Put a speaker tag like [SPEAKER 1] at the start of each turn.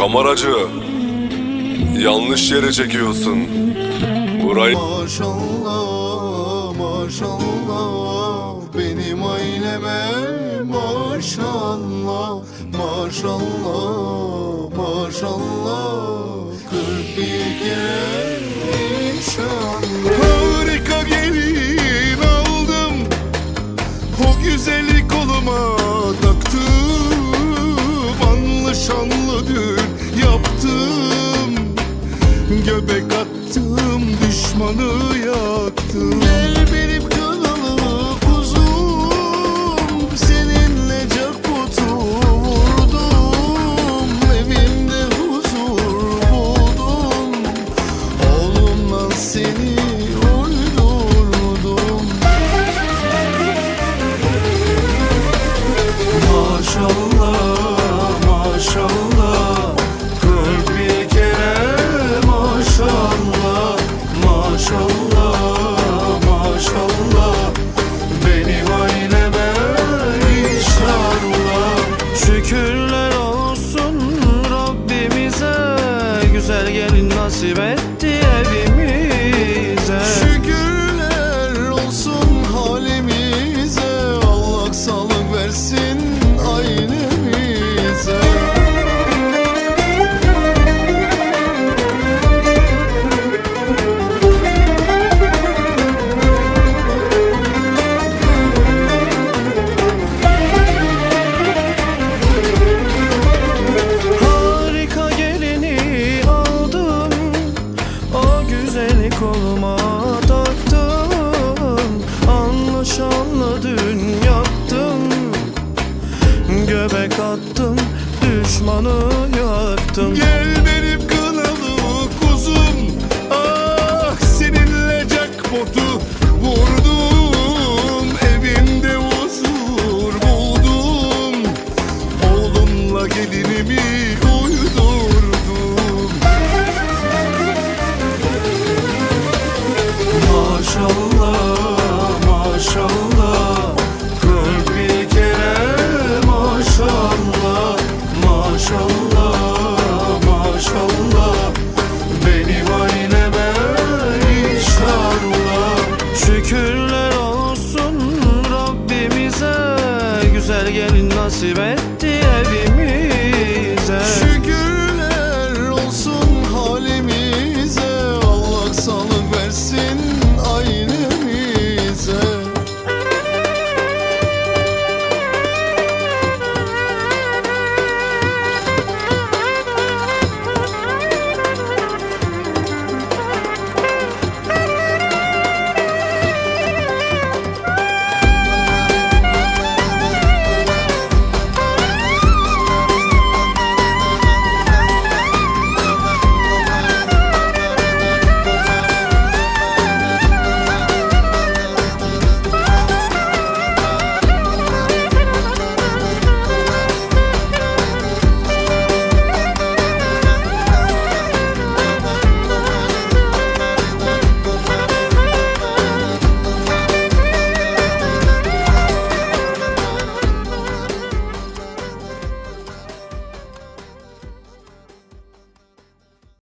[SPEAKER 1] Kameracı. Yanlış yere çekiyorsun. Burayı
[SPEAKER 2] Maşallah maşallah benim aileme maşallah maşallah maşallah kırk bir kere inşallah Harika gelin aldım o güzeli koluma taktım Anlı şanlı düğün düşmanı yaktım Gel benim kanalı kuzum Seninle jackpotu vurdum. Evimde huzur buldum Oğlumla seni uydurdum. Maşallah
[SPEAKER 3] gelin nasip koluma taktım Anlı şanlı dün yaptım Göbek attım düşmanı yaktım
[SPEAKER 2] Gel Şükürler olsun Rabbimize. Güzel gelin nasip etti